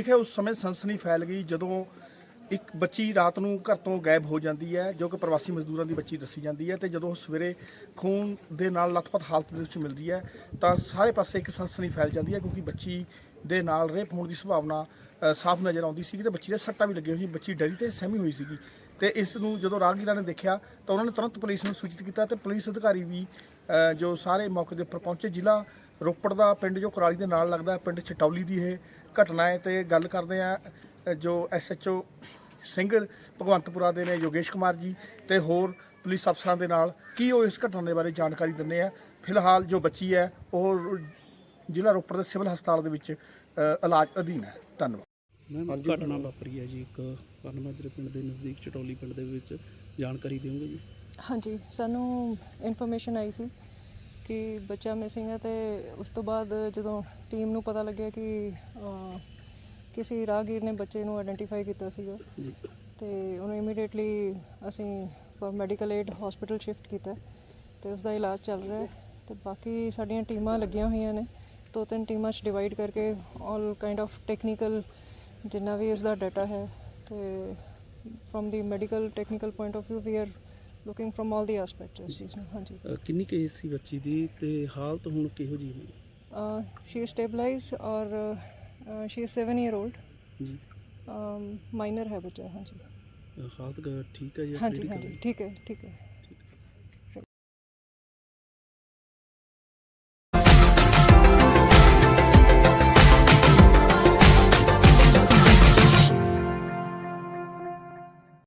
ਕੋਟਲੀ ਵਿਖੇ ਉਸ ਸਮੇਂ ਸਨਸਨੀ ਫੈਲ ਗਈ ਜਦੋਂ ਇੱਕ ਬੱਚੀ ਰਾਤ ਨੂੰ ਘਰ ਤੋਂ ਗਾਇਬ ਹੋ ਜਾਂਦੀ ਹੈ, ਜੋ ਕਿ ਪ੍ਰਵਾਸੀ ਮਜ਼ਦੂਰਾਂ ਦੀ ਬੱਚੀ ਦੱਸੀ ਜਾਂਦੀ ਹੈ ਤੇ ਜਦੋਂ ਉਹ ਸਵੇਰੇ ਖੂਨ ਦੇ ਨਾਲ ਲਥਪਥ ਹਾਲਤ ਦੇ ਵਿੱਚ ਮਿਲਦੀ ਹੈ, ਤਾਂ ਸਾਰੇ ਪਾਸੇ ਇੱਕ ਸਨਸਨੀ ਫੈਲ ਜਾਂਦੀ ਹੈ ਕਿਉਂਕਿ ਬੱਚੀ ਦੇ ਨਾਲ ਰੇਪ ਹੋਣ ਦੀ ਸੰਭਾਵਨਾ ਸਾਫ਼ ਨਜ਼ਰ ਆਉਂਦੀ ਸੀ ਤੇ ਬੱਚੀ ਦੇ ਸੱਟਾਂ ਵੀ ਲੱਗੀਆਂ ਹੋਈਆਂ, ਬੱਚੀ ਡਰੀ ਤੇ ਸਹਿਮੀ ਹੋਈ ਸੀਗੀ ਤੇ ਇਸ ਨੂੰ ਜਦੋਂ ਰਾਹਗੀਰਾਂ ਨੇ ਦੇਖਿਆ, ਤਾਂ ਉਹਨਾਂ ਨੇ ਤੁਰੰਤ ਪੁਲਿਸ ਨੂੰ ਸੂਚਿਤ ਕੀਤਾ ਤੇ ਪੁਲਿਸ ਅਧਿਕਾਰੀ ਵੀ ਜੋ ਸਾਰੇ ਮੌਕੇ ਦੇ ਉੱਪਰ ਪਹੁੰਚੇ, ਜ਼ਿਲ੍ਹਾ ਰੋਪੜ ਦਾ ਪਿੰਡ ਜੋ ਕੁਰਾਲੀ ਦੇ ਨਾਲ ਲੱਗਦਾ ਪਿੰਡ ਚਟੌਲੀ ਦੀ ਇਹ ਘਟਨਾ ਹੈ ਤੇ ਗੱਲ ਕਰਦੇ ਆ ਜੋ ਐਸਐਚਓ ਸਿੰਘ ਭਗਵੰਤਪੁਰਾ ਦੇ ਨੇ ਯੋਗੇਸ਼ ਕੁਮਾਰ ਜੀ ਤੇ ਹੋਰ ਪੁਲਿਸ ਅਫਸਰਾਂ ਦੇ ਨਾਲ। ਕੀ ਉਹ ਇਸ ਘਟਨਾ ਦੇ ਬਾਰੇ ਜਾਣਕਾਰੀ ਦਿੰਦੇ ਆ? ਫਿਲਹਾਲ ਜੋ ਬੱਚੀ ਹੈ ਉਹ ਜ਼ਿਲ੍ਹਾ ਰੋਪੜ ਦੇ ਸਿਵਲ ਹਸਪਤਾਲ ਦੇ ਵਿੱਚ ਇਲਾਜ ਅਧੀਨ ਹੈ। ਧੰਨਵਾਦ। ਮੈਮ ਘਟਨਾ ਵਾਪਰੀ ਹੈ ਜੀ ਇੱਕ ਪਨਮਾਜਰੇ ਪਿੰਡ ਦੇ ਨਜ਼ਦੀਕ ਚਟੋਲੀ ਪਿੰਡ ਦੇ ਵਿੱਚ। ਜਾਣਕਾਰੀ ਦਿਓਗੇ ਜੀ? ਹਾਂਜੀ ਸਾਨੂੰ ਇਨਫੋਰਮੇਸ਼ਨ ਆਈ ਸੀ ਕਿ ਬੱਚਾ ਮਿਸਿੰਗ ਹੈ ਤੇ ਉਸ ਤੋਂ ਬਾਅਦ ਜਦੋਂ ਟੀਮ ਨੂੰ ਪਤਾ ਲੱਗਿਆ ਕਿ ਅਹ, ਕਿਸੇ ਰਾਹਗੀਰ ਨੇ ਬੱਚੇ ਨੂੰ ਆਇਡੈਂਟੀਫਾਈ ਕੀਤਾ ਸੀਗਾ ਜੀ। ਤੇ ਉਹਨੂੰ ਇਮੀਡੀਏਟਲੀ ਅਸੀਂ ਮੈਡੀਕਲ ਏਡ ਹਸਪੀਟਲ ਸ਼ਿਫਟ ਕੀਤਾ ਤੇ ਉਸ ਦਾ ਇਲਾਜ ਚੱਲ ਰਿਹਾ ਹੈ ਤੇ ਬਾਕੀ ਸਾਡੀਆਂ ਟੀਮਾਂ ਲੱਗੀਆਂ ਹੋਈਆਂ ਨੇ। ਦੋ ਤਿੰਨ ਟੀਮਾਂ 'ਚ ਡਿਵਾਈਡ ਕਰਕੇ ਆਲ ਕਾਈਂਡ ਆਫ ਟੈਕਨੀਕਲ ਜਿੰਨਾ ਵੀ ਇਸ ਦਾ ਡਾਟਾ ਹੈ ਤੇ from the medical technical point of View we are looking from all the aspects ਨੂੰ ਹਾਂਜੀ ਅ, ਕਿੰਨੀ ਕੇਸ ਸੀ ਬੱਚੀ ਦੀ ਤੇ ਹਾਲਤ ਹੁਣ ਕਿਹੋ ਜੀ ਹੈ ਸ਼ੀ ਇਜ਼ ਸਟੇਬਲਾਈਜ਼ ਔਰ ਸ਼ੀ ਇਜ਼ 7 ਈਅਰ 올ਡ ਜੀ। ਮਾਈਨਰ ਹੈ ਬੱਚਾ ਹਾਂਜੀ। ਅ, ਹਾਲਤ ਗ- ਠੀਕ ਹੈ ਜੀ ਹਾਂਜੀ ਹਾਂਜੀ? ਠੀਕ ਹੈ ਠੀਕ ਹੈ।